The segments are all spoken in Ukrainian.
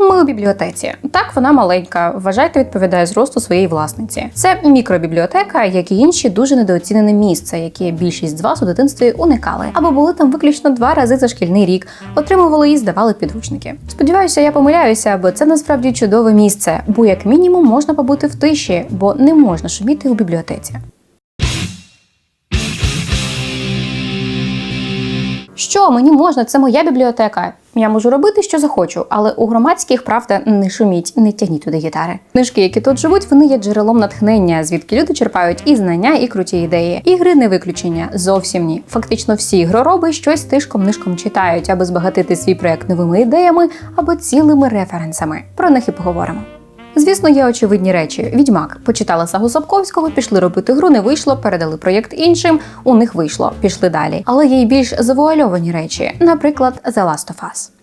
Ми у бібліотеці. Так, вона маленька. Вважайте, відповідає зросту своєї власниці. Це мікробібліотека, як і інші дуже недооцінене місце, яке більшість з вас у дитинстві уникали, або були там виключно два рази за шкільний рік, отримували і здавали підручники. Сподіваюся, я помиляюся, бо це насправді чудове місце, бо як мінімум можна побути в тиші, бо не можна шуміти у бібліотеці. Що мені можна? Це моя бібліотека. Я можу робити, що захочу, але у громадських правда не шуміть, не тягніть туди гітари. Книжки, які тут живуть, вони є джерелом натхнення, звідки люди черпають і знання, і круті ідеї. Ігри не виключення, зовсім ні. Фактично всі ігророби щось тишком нишком читають, аби збагатити свій проект новими ідеями або цілими референсами. Про них і поговоримо. Звісно, є очевидні речі. Відьмак почитала сагу Сапковського, пішли робити гру, не вийшло, передали проєкт іншим. У них вийшло, пішли далі. Але є й більш завуальовані речі, наприклад, The Last of Us.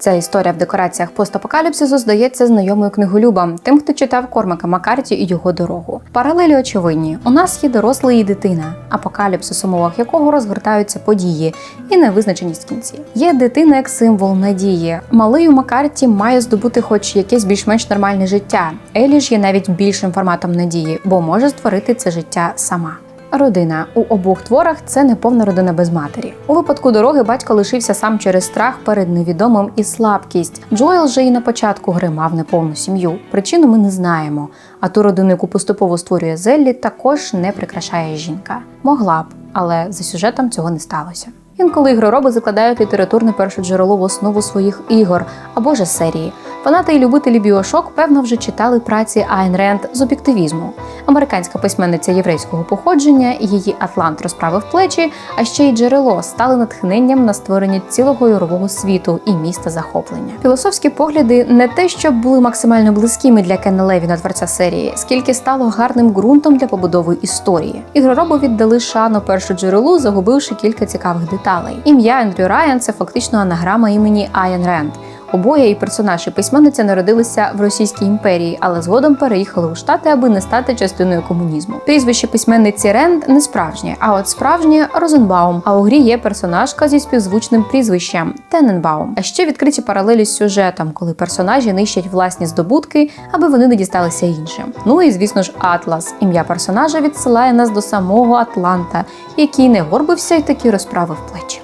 Ця історія в декораціях постапокаліпсису здається знайомою книголюбам, тим, хто читав Кормака Маккарті і його дорогу. Паралелі очевидні: у нас є дорослий і дитина, апокаліпсис, у мовах якого розгортаються події і невизначеність кінці. Є дитина як символ надії. Малий у Маккарті має здобути хоч якесь більш-менш нормальне життя. Елі ж є навіть більшим форматом надії, бо може створити це життя сама. Родина у обох творах це неповна родина без матері. У випадку дороги батько лишився сам через страх перед невідомим і слабкість. Джоел же і на початку гри мав неповну сім'ю. Причину ми не знаємо. А ту родину, яку поступово створює Зеллі, також не прикрашає жінка. Могла б, але за сюжетом цього не сталося. Інколи ігророби закладають літературне перше джерело в основу своїх ігор або ж серії. Фанати і любителі біошок, певно, вже читали праці Айн Ренд з об'єктивізму. Американська письменниця єврейського походження, її Атлант розправив плечі, а ще й джерело стали натхненням на створення цілого ігрового світу і міста захоплення. Філософські погляди не те, щоб були максимально близькими для Кена Левіна, творця серії, скільки стало гарним ґрунтом для побудови історії. Ігророби віддали шану першу джерелу, загубивши кілька цікавих деталей. Ім'я Ендрю Райан це фактично анаграма імені Айн Ренд. Обоє і персонаж і письменниця народилися в Російській імперії, але згодом переїхали у Штати, аби не стати частиною комунізму. Прізвище письменниці Ренд не справжнє, а от справжнє Розенбаум. А у грі є персонажка зі співзвучним прізвищем Тененбаум. А ще відкриті паралелі з сюжетом, коли персонажі нищать власні здобутки, аби вони не дісталися іншим. Ну і звісно ж, Атлас. Ім'я персонажа відсилає нас до самого Атланта, який не горбився і таки розправив плечі.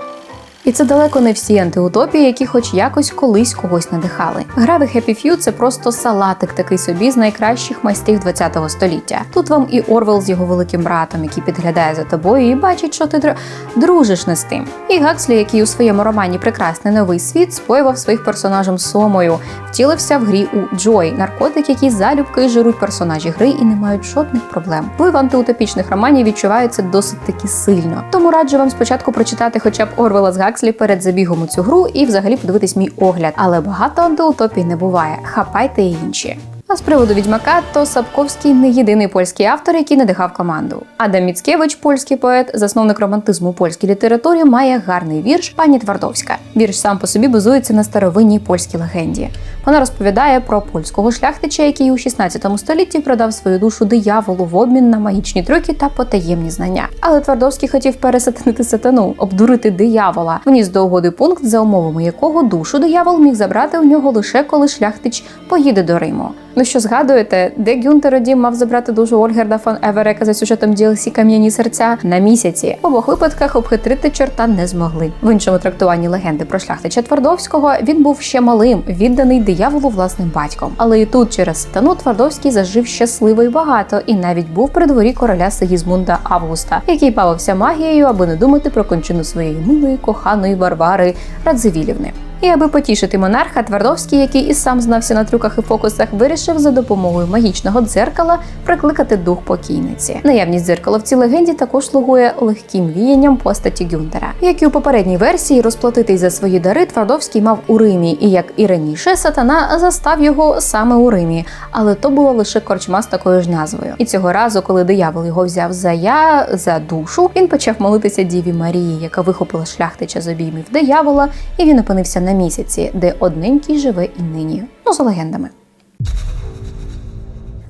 І це далеко не всі антиутопії, які хоч якось колись когось надихали. Гра The Happy Few – це просто салатик такий собі з найкращих майстрів ХХ століття. Тут вам і Орвел з його великим братом, який підглядає за тобою і бачить, що ти др... дружиш не з тим. І Гакслі, який у своєму романі Прекрасний новий світ споював своїх персонажем сомою, втілився в грі у Джой, наркотик, який залюбки жируть персонажі гри і не мають жодних проблем. Вплив антиутопічних романів відчувається досить таки сильно. Тому раджу вам спочатку прочитати хоча б Орвела з Гакслі перед забігом у цю гру і взагалі подивитись мій огляд. Але багато антиутопій не буває. Хапайте і інші. А з приводу відьмака, то Сапковський не єдиний польський автор, який надихав команду. Адам Міцкевич, польський поет, засновник романтизму у польській літературі, має гарний вірш пані Твардовська. Вірш сам по собі базується на старовинній польській легенді. Вона розповідає про польського шляхтича, який у 16 столітті продав свою душу дияволу в обмін на магічні трюки та потаємні знання. Але Твардовський хотів пересатанити сатану, обдурити диявола, вніс до угоди пункт, за умовами якого душу диявол міг забрати у нього лише коли шляхтич поїде до Риму. Ну що згадуєте, де Гюнтер Одім мав забрати душу Ольгерда фон Еверека за сюжетом DLC Кам'яні серця на місяці? В обох випадках обхитрити чорта не змогли. В іншому трактуванні легенди про шляхтича Твардовського він був ще малим, відданий дияволу власним батьком. Але і тут через сатану Твардовський зажив щасливо і багато, і навіть був при дворі короля Сигізмунда Августа, який бавився магією, аби не думати про кончину своєї милої коханої Варвари Радзивілівни. І аби потішити монарха, Твардовський, який і сам знався на трюках і фокусах, вирішив за допомогою магічного дзеркала прикликати дух покійниці. Наявність дзеркала в цій легенді також слугує легким віянням постаті Гюнтера. Як і у попередній версії, розплатитись за свої дари Твардовський мав у Римі, і як і раніше, сатана застав його саме у Римі, але то була лише корчма з такою ж назвою. І цього разу, коли диявол його взяв за я за душу, він почав молитися Діві Марії, яка вихопила шляхтича з обіймів диявола, і він опинився на місяці, де одненький живе і нині. Ну, за легендами.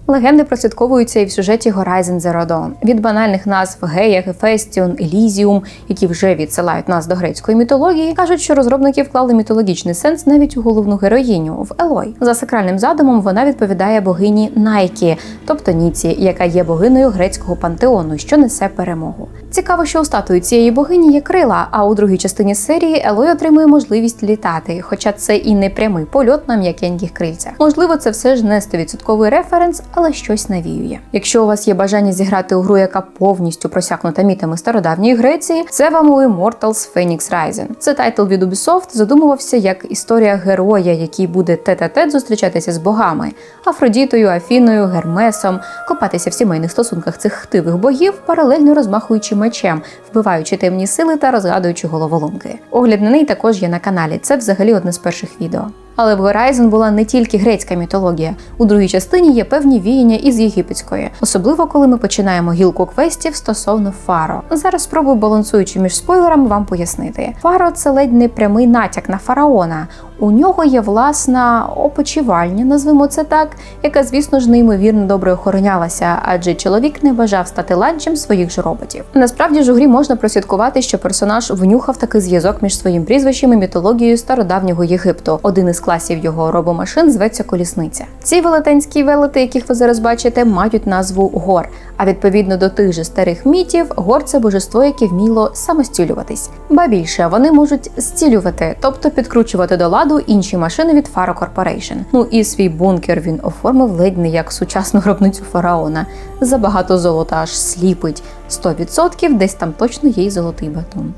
Легенди прослідковуються і в сюжеті Horizon Zero Dawn. від банальних назв Гея, Гефестіон, Елізіум, які вже відсилають нас до грецької мітології, кажуть, що розробники вклали мітологічний сенс навіть у головну героїню в Елой. За сакральним задумом вона відповідає богині Найкі, тобто Ніці, яка є богиною грецького пантеону, що несе перемогу. Цікаво, що у статуї цієї богині є крила, а у другій частині серії Елой отримує можливість літати, хоча це і не прямий польот на м'якеньких крильцях. Можливо, це все ж не 100% референс, але щось навіює. Якщо у вас є бажання зіграти у гру, яка повністю просякнута мітами стародавньої Греції, це вам у Immortals Phoenix Rising. Це тайтл від Ubisoft задумувався як історія героя, який буде тет-а-тет зустрічатися з богами Афродітою, Афіною, Гермесом, копатися в сімейних стосунках цих хтивих богів, паралельно розмахуючи мечем, вбиваючи темні сили та розгадуючи головоломки. Огляд на неї також є на каналі. Це взагалі одне з перших відео. Але в Horizon була не тільки грецька мітологія. У другій частині є певні віяння із єгипетської, особливо коли ми починаємо гілку квестів стосовно Фаро. Зараз спробую, балансуючи між спойлерами, вам пояснити. Фаро це ледь не прямий натяк на фараона. У нього є власна опочивальня, назвемо це так, яка, звісно ж, неймовірно добре охоронялася, адже чоловік не бажав стати ланчем своїх ж роботів. Насправді ж у грі можна прослідкувати, що персонаж внюхав такий зв'язок між своїм прізвищем і мітологією стародавнього Єгипту. Один із класів його робомашин зветься колісниця. Ці велетенські велети, яких ви зараз бачите, мають назву гор. А відповідно до тих же старих мітів, гор це божество, яке вміло самостілюватись. Ба більше вони можуть зцілювати, тобто підкручувати до ладу інші машини від Faro Corporation. Ну і свій бункер він оформив ледь не як сучасну гробницю фараона. Забагато золота аж сліпить. 100% десь там точно є й золотий батон.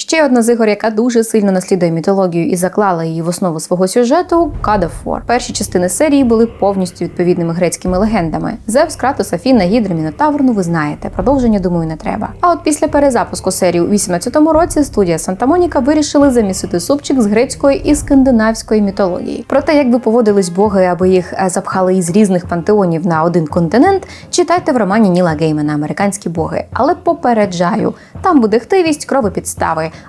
Ще одна з ігор, яка дуже сильно наслідує мітологію і заклала її в основу свого сюжету War. Перші частини серії були повністю відповідними грецькими легендами. Зевс, Кратос, Афіна, Гідра, Мінотавр, ну ви знаєте. Продовження, думаю, не треба. А от після перезапуску серії у 18-му році студія Санта Моніка вирішили замісити супчик з грецької і скандинавської мітології. Про те, як би поводились боги, аби їх е, запхали із різних пантеонів на один континент, читайте в романі Ніла Геймена Американські боги. Але попереджаю, там буде хтивість,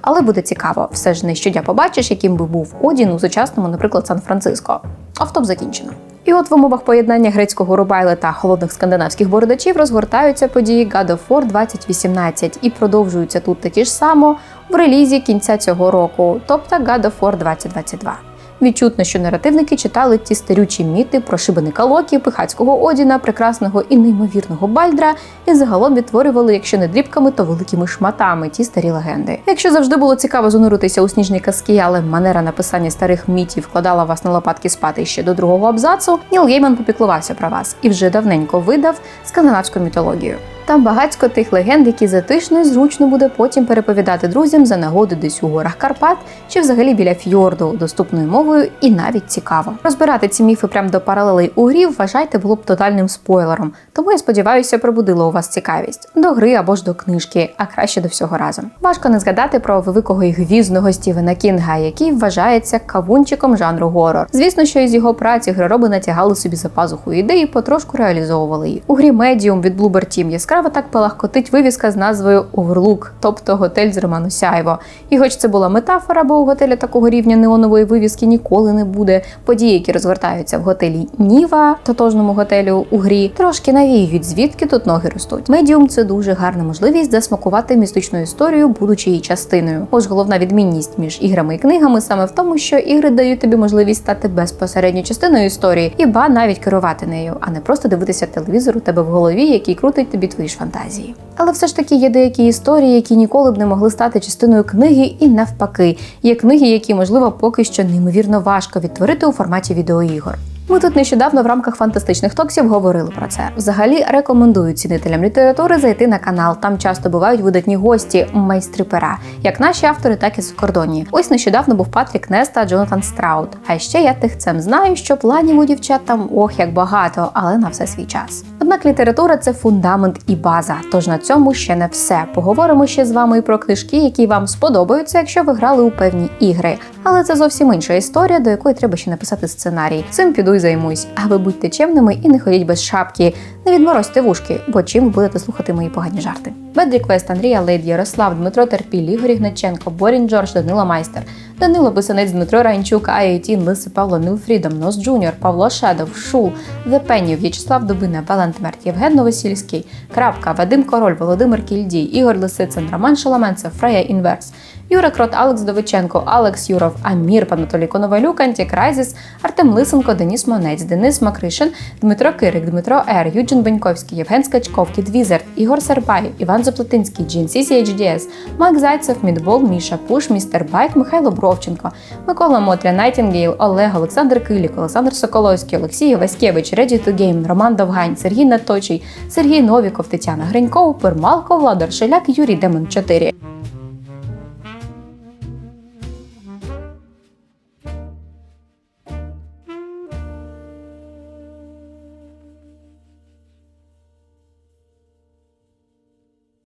але буде цікаво. Все ж не щодня побачиш, яким би був Одін у сучасному, наприклад, Сан-Франциско. Автоп закінчено. І от в умовах поєднання грецького рубайла та холодних скандинавських бородачів розгортаються події God of War 2018 і продовжуються тут такі ж само в релізі кінця цього року, тобто God of War 2022. Відчутно, що наративники читали ті старючі міти про шибеника Локі, пихацького Одіна, прекрасного і неймовірного Бальдра, і загалом відтворювали, якщо не дрібками, то великими шматами ті старі легенди. Якщо завжди було цікаво зануритися у сніжні казки, але манера написання старих мітів вкладала вас на лопатки спати ще до другого абзацу, Ніл Гейман попіклувався про вас і вже давненько видав скандинавську мітологію. Там багатько тих легенд, які затишно і зручно буде потім переповідати друзям за нагоди десь у горах Карпат чи взагалі біля фьорду доступною мовою, і навіть цікаво. Розбирати ці міфи прямо до паралелей у грі, вважайте, було б тотальним спойлером. Тому я сподіваюся, пробудило у вас цікавість до гри або ж до книжки, а краще до всього разом. Важко не згадати про великого і гвізного Стівена Кінга, який вважається кавунчиком жанру горор. Звісно, що із його праці гророби натягали собі за пазуху ідеї, потрошку реалізовували її. У грі Medium від Bloober Team яскраво так палахкотить вивіска з назвою Overlook, тобто готель з Роману Сяйво. І хоч це була метафора, бо у готеля такого рівня неонової вивіски ніколи не буде. Події, які розгортаються в готелі Ніва, тотожному готелю у грі, трошки навіюють, звідки тут ноги ростуть. Медіум це дуже гарна можливість засмакувати містичну історію, будучи її частиною. Ось головна відмінність між іграми і книгами саме в тому, що ігри дають тобі можливість стати безпосередньо частиною історії, і ба навіть керувати нею, а не просто дивитися телевізор у тебе в голові, який крутить тобі твої ж фантазії. Але все ж таки є деякі історії, які ніколи б не могли стати частиною книги, і навпаки, є книги, які можливо поки що неймовірно важко відтворити у форматі відеоігор. Ми тут нещодавно в рамках фантастичних токсів говорили про це. Взагалі рекомендую цінителям літератури зайти на канал. Там часто бувають видатні гості, майстри пера, як наші автори, так і закордонні. Ось нещодавно був Патрік Неста та Джонатан Страут. А ще я тихцем знаю, що планів у дівчат там ох як багато, але на все свій час. Однак література це фундамент і база. Тож на цьому ще не все. Поговоримо ще з вами і про книжки, які вам сподобаються, якщо ви грали у певні ігри. Але це зовсім інша історія, до якої треба ще написати сценарій. Цим піду й займусь. А ви будьте чемними і не ходіть без шапки. Не відморозьте вушки, бо чим будете слухати мої погані жарти. Бедрі Квест, Андрія Лейд, Ярослав, Дмитро Терпіль, Ігор Ігнатченко, Борін Джордж, Данило Майстер, Данило Бисанець, Дмитро Ранчук, Аяйтін, Лиси Павло, Мілфрідом, Нос Джуніор, Павло Шедов, Шул, The В'ячеслав Дубина, Валент Мерт, Євген Новосільський, Крапка, Вадим Король, Володимир Кільдій, Ігор Лисицин, Роман Шаламенцев, Фрея Інверс, Юра Крот, Алекс Довиченко, Алекс Юров, Амір, Панатолій Коновалюк, Антікрайзіс, Артем Лисенко, Деніс Монець, Денис Макришин, Дмитро Кирик, Дмитро Р, Юджин Беньковський, Євген Скачков, Кіт Візерт, Ігор Сербай, Іван Заплатинський, Джін CCHDS, Майк Зайцев, Мідбол, Міша Пуш, Містер Байк, Михайло Бровченко, Микола Мотря, Найтінгейл, Олег, Олександр Килік, Олександр Соколовський, Олексій Васькевич, to Game, Роман Довгань, Сергій Наточий, Сергій Новіков, Тетяна Гринько, Пермалко, Владар Шеляк, Юрій Демон 4.